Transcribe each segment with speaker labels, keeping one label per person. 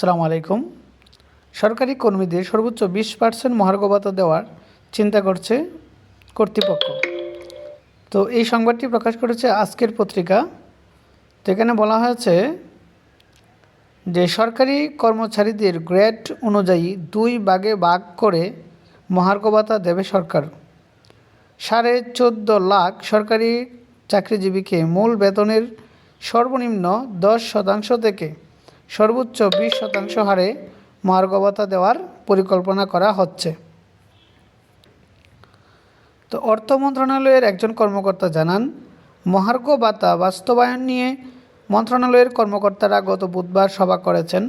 Speaker 1: আসসালামু আলাইকুম। সরকারি কর্মীদের সর্বোচ্চ বিশ পার্সেন্ট মহার্ঘ ভাতা দেওয়ার চিন্তা করছে কর্তৃপক্ষ। তো এই সংবাদটি প্রকাশ করেছে আজকের পত্রিকা। তো এখানে বলা হয়েছে যে, সরকারি কর্মচারীদের গ্রেড অনুযায়ী দুই ভাগে ভাগ করে মহার্ঘ ভাতা দেবে সরকার। সাড়ে চোদ্দ লাখ সরকারি চাকরিজীবীকে মূল বেতনের সর্বনিম্ন দশ শতাংশ থেকে সর্বোচ্চ বিশ শতাংশ হারে মহার্ঘ ভাতা দেওয়ার পরিকল্পনা করা হচ্ছে। তো অর্থ মন্ত্রণালয়ের একজন কর্মকর্তা জানান মহার্ঘ ভাতা বাস্তবায়ন নিয়ে মন্ত্রণালয়ের কর্মকর্তারা গত বুধবার সভা করেছেন।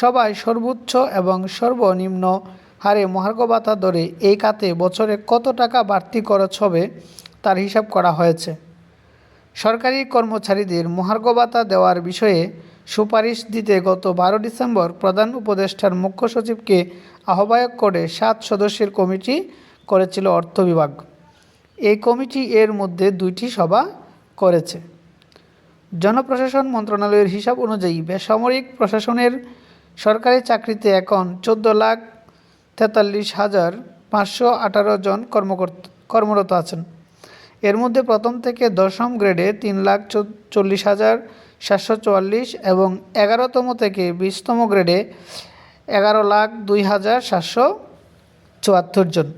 Speaker 1: সবাই সর্বোচ্চ এবং সর্বনিম্ন হারে মহার্ঘ ভাতা ধরে এই খাতে বছরে কত টাকা বাড়তি খরচ হবে তার হিসাব করা হয়েছে। সরকারি কর্মচারীদের মহার্ঘ ভাতা দেওয়ার বিষয়ে সুপারিশ দিতে গত বারো ডিসেম্বর প্রধান উপদেষ্টার মুখ্য সচিবকে আহ্বায়ক করে সাত সদস্যের কমিটি করেছিল অর্থ বিভাগ। এই কমিটি এর মধ্যে দুইটি সভা করেছে। জনপ্রশাসন মন্ত্রণালয়ের হিসাব অনুযায়ী বেসামরিক প্রশাসনের সরকারি চাকরিতে এখন চোদ্দ লাখ তেতাল্লিশ হাজার পাঁচশো আঠারো জন কর্মকর্তা কর্মরত আছেন। এর মধ্যে প্রথম থেকে দশম গ্রেডে তিন লাখ চল্লিশ হাজার সাতশো চুয়াল্লিশ এবং এগারোতম থেকে বিশতম গ্রেডে এগারো লাখ দুই হাজার সাতশো চুয়াত্তর জন।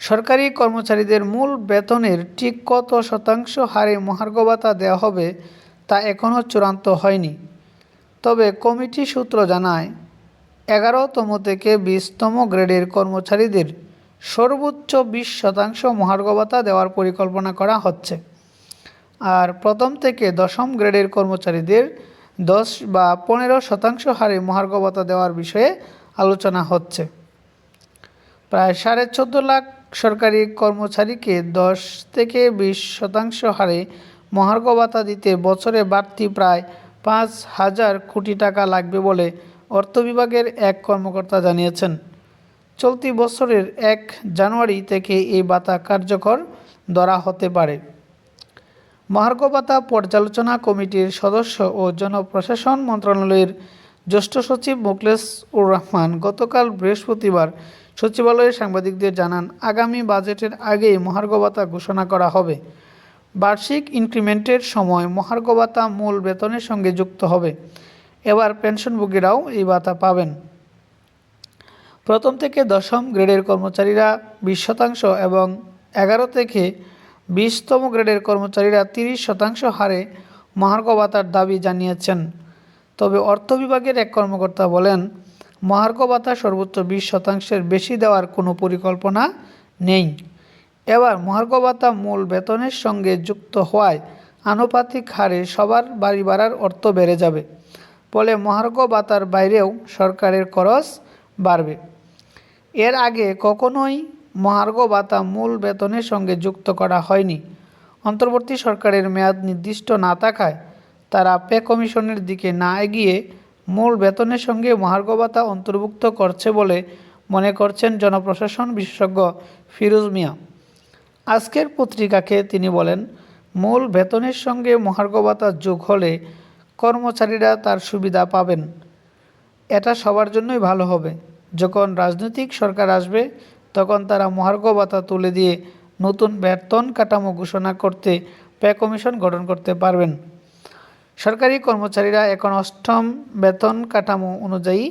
Speaker 1: সরকারি কর্মচারীদের মূল বেতনের ঠিক কত শতাংশ হারে মহার্ঘ ভাতা দেওয়া হবে তা এখনও চূড়ান্ত হয়নি। তবে কমিটি সূত্র জানায়, এগারোতম থেকে বিশতম গ্রেডের কর্মচারীদের সর্বোচ্চ বিশ শতাংশ মহার্ঘ ভাতা দেওয়ার পরিকল্পনা করা হচ্ছে। আর প্রথম থেকে দশম গ্রেডের কর্মচারীদের দশ বা পনেরো শতাংশ হারে মহার্ঘ ভাতা দেওয়ার বিষয়ে আলোচনা হচ্ছে। প্রায় সাড়ে চোদ্দ লাখ সরকারি কর্মচারীকে দশ থেকে বিশ শতাংশ হারে মহার্ঘ ভাতা দিতে বছরে বাড়তি প্রায় পাঁচ হাজার কোটি টাকা লাগবে বলে অর্থ বিভাগের এক কর্মকর্তা জানিয়েছেন। চলতি বছরের এক জানুয়ারি থেকে এই ভাতা কার্যকর ধরা হতে পারে। মহার্ঘ ভাতা পর্যালোচনা কমিটির সদস্য ও জনপ্রশাসন মন্ত্রণালয়ের জ্যেষ্ঠ সচিব মুখলেস উর রহমান গতকাল বৃহস্পতিবার সচিবালয়ে সাংবাদিকদের জানান, আগামী বাজেটের আগেই মহার্ঘ ভাতা ঘোষণা করা হবে। বার্ষিক ইনক্রিমেন্টের সময় মহার্ঘ ভাতা মূল বেতনের সঙ্গে যুক্ত হবে। এবার পেনশনভোগীরাও এই ভাতা পাবেন। প্রথম থেকে দশম গ্রেডের কর্মচারীরা বিশ শতাংশ এবং এগারো থেকে বিশতম গ্রেডের কর্মচারীরা তিরিশ শতাংশ হারে মহার্ঘ ভাতার দাবি জানিয়েছেন। তবে অর্থ বিভাগের এক কর্মকর্তা বলেন, মহার্ঘ ভাতা সর্বোচ্চ বিশ শতাংশের বেশি দেওয়ার কোনো পরিকল্পনা নেই। এবার মহার্ঘ ভাতা মূল বেতনের সঙ্গে যুক্ত হওয়ায় আনুপাতিক হারে সবার বাড়ি ভাড়ার অর্থ বেড়ে যাবে, ফলে মহার্ঘ ভাতার বাইরেও সরকারের খরচ বাড়বে। এর আগে কখনোই মহার্ঘ ভাতা মূল বেতনের সঙ্গে যুক্ত করা হয়নি। অন্তর্বর্তী সরকারের মেয়াদ নির্দিষ্ট না থাকায় তারা পে কমিশনের দিকে না এগিয়ে মূল বেতনের সঙ্গে মহার্ঘ ভাতা অন্তর্ভুক্ত করছে বলে মনে করছেন জনপ্রশাসন বিশেষজ্ঞ ফিরোজ মিয়া। আজকের পত্রিকাকে তিনি বলেন, মূল বেতনের সঙ্গে মহার্ঘ ভাতা যোগ হলে কর্মচারীরা তার সুবিধা পাবেন। এটা সবার জন্যই ভালো হবে। যখন রাজনৈতিক সরকার আসবে, তখন তারা মহার্ঘ ভাতা তুলে দিয়ে নতুন বেতন কাঠামো ঘোষণা করতে পে কমিশন গঠন করতে পারবেন। সরকারি কর্মচারীরা এখন অষ্টম বেতন কাঠামো অনুযায়ী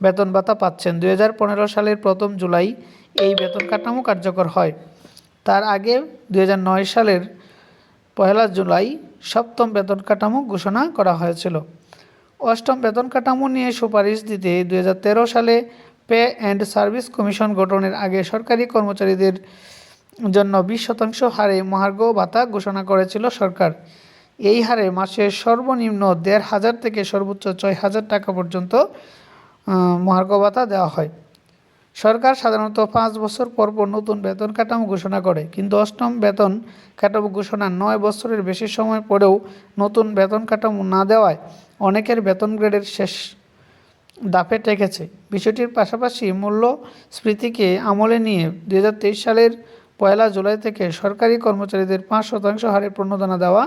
Speaker 1: বেতন ভাতা পাচ্ছেন। দুই হাজার পনেরো সালের প্রথম জুলাই এই বেতন কাঠামো কার্যকর হয়। তার আগে দুই হাজার নয় সালের পহেলা জুলাই সপ্তম বেতন কাঠামো ঘোষণা করা হয়েছিল। অষ্টম বেতন কাঠামো নিয়ে সুপারিশ দিতে দুই হাজার তেরো সালে পে অ্যান্ড সার্ভিস কমিশন গঠনের আগে সরকারি কর্মচারীদের জন্য বিশ শতাংশ হারে মহার্ঘ ভাতা ঘোষণা করেছিল সরকার। এই হারে মাসে সর্বনিম্ন দেড় হাজার থেকে সর্বোচ্চ ছয় হাজার টাকা পর্যন্ত মহার্ঘ ভাতা দেওয়া হয়। সরকার সাধারণত পাঁচ বছর পর পর নতুন বেতন কাঠামো ঘোষণা করে, কিন্তু অষ্টম বেতন কাঠামো ঘোষণা নয় বছরের বেশি সময় পরেও নতুন বেতন কাঠামো না দেওয়ায় অনেকের বেতন গ্রেডের শেষ দাপে টেকেছে বিষয়টির পাশাপাশি মূল্য মূল্যস্ফীতিকে আমলে নিয়ে দু হাজার তেইশ সালের পয়লা জুলাই থেকে সরকারি কর্মচারীদের পাঁচ শতাংশ হারে প্রণোদনা দেওয়া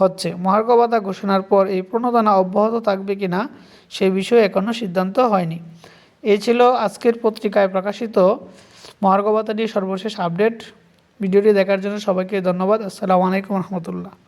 Speaker 1: হচ্ছে। মহার্ঘ ভাতা ঘোষণার পর এই প্রণোদনা অব্যাহত থাকবে কিনা সে বিষয়ে এখনও সিদ্ধান্ত হয়নি। এই ছিল আজকের পত্রিকায় প্রকাশিত মহার্ঘ ভাতা নিয়ে সর্বশেষ আপডেট। ভিডিওটি দেখার জন্য সবাইকে ধন্যবাদ। আসসালামু আলাইকুম রহমতুল্লাহ।